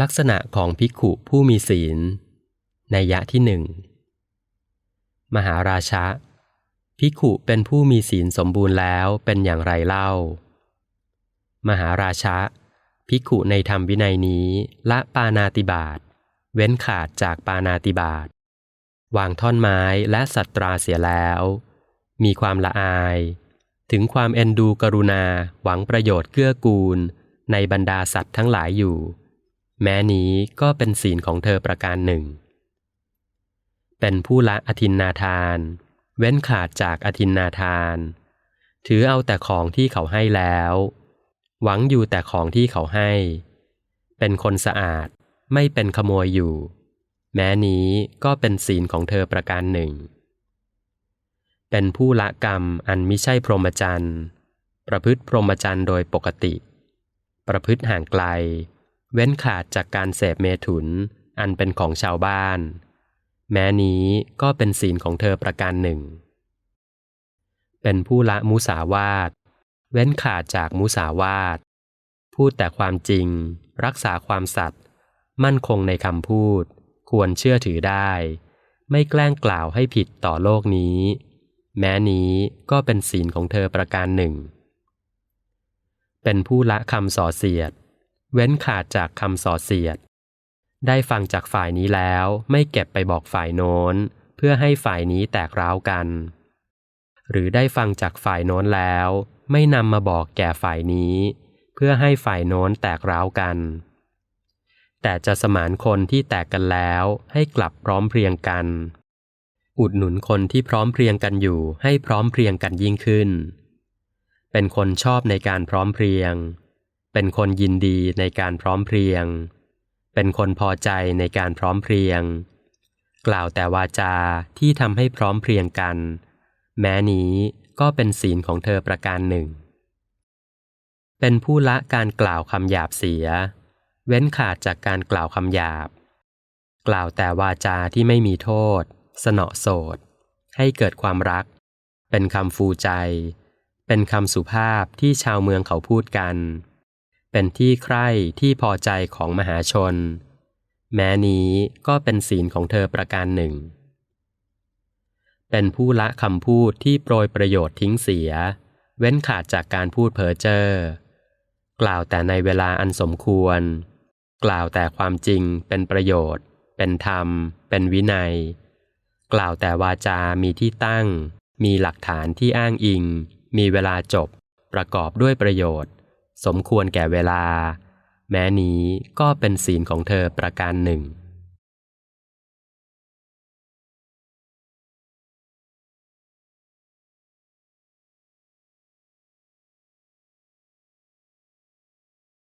ลักษณะของภิกขุผู้มีศีล ในยะที่หนึ่ง มหาราชะ ภิกขุเป็นผู้มีศีลสมบูรณ์แล้วเป็นอย่างไรเล่า มหาราชะ ภิกขุในธรรมวินัยนี้ละปานาติบาต เว้นขาดจากปานาติบาต วางท่อนไม้และสัตราเสียแล้ว มีความละอาย ถึงความเอ็นดูกรุณาหวังประโยชน์เกื้อกูล ในบรรดาสัตว์ทั้งหลายอยู่ แม้นี้ก็เป็นศีลของเธอประการหนึ่ง เป็นผู้ละอธินนาทาน เว้นขาดจากอธินนาทาน ถือเอาแต่ของที่เขาให้แล้ว หวังอยู่แต่ของที่เขาให้ เป็นคนสะอาดไม่เป็นขโมยอยู่ แม้นี้ก็เป็นศีลของเธอประการหนึ่ง เป็นผู้ละกรรมอันมิใช่พรหมจรรย์ ประพฤติพรหมจรรย์โดยปกติ ประพฤติห่างไกล เว้นขาดจากการเสพเมถุน อันเป็นของชาวบ้าน แม้นี้ก็เป็นศีลของเธอประการหนึ่ง เป็นผู้ละมุสาวาท เว้นขาดจากมุสาวาท พูดแต่ความจริง รักษาความสัตย์มั่นคงในคำพูด ควรเชื่อถือได้ ไม่แกล้งกล่าวให้ผิดต่อโลกนี้ แม้นี้ก็เป็นศีลของเธอประการหนึ่ง เป็นผู้ละคำส่อเสียด เว้นขาดจากคำส่อเสียด ได้ฟังจากฝ่ายนี้แล้วไม่เก็บไปบอกฝ่ายโน้น เพื่อให้ฝ่ายนี้แตกร้าวกัน หรือได้ฟังจากฝ่ายโน้นแล้ว ไม่นำมาบอกแก่ฝ่ายนี้ เพื่อให้ฝ่ายโน้นแตกร้าวกัน แต่จะสมานคนที่แตกกันแล้วให้กลับพร้อมเพรียงกัน อุดหนุนคนที่พร้อมเพรียงกันอยู่ให้พร้อมเพรียงกันยิ่งขึ้น เป็นคนชอบในการพร้อมเพรียง เป็นคนยินดีในการพร้อมเพรียง เป็นคนพอใจในการพร้อมเพรียง กล่าวแต่วาจาที่ทำให้พร้อมเพรียงกัน แม้นี้ก็เป็นศีลของเธอประการหนึ่ง เป็นผู้ละการกล่าวคำหยาบเสีย เว้นขาดจากการกล่าวคำหยาบ กล่าวแต่วาจาที่ไม่มีโทษ สนอโสด ให้เกิดความรัก เป็นคำฟูใจ เป็นคำสุภาพที่ชาวเมืองเขาพูดกัน เป็นที่ใคร่ที่พอใจของมหาชน แม้นี้ก็เป็นศีลของเธอประการหนึ่ง เป็นผู้ละคำพูดที่โปรยประโยชน์ทิ้งเสีย เว้นขาดจากการพูดเพ้อเจ้อกล่าวแต่ในเวลาอันสมควร กล่าวแต่ความจริงเป็นประโยชน์ เป็นธรรม เป็นวินัย กล่าวแต่วาจามีที่ตั้ง มีหลักฐานที่อ้างอิง มีเวลาจบ ประกอบด้วยประโยชน์ สมควรแก่เวลา แม้นี้ก็เป็นศีลของเธอประการหนึ่ง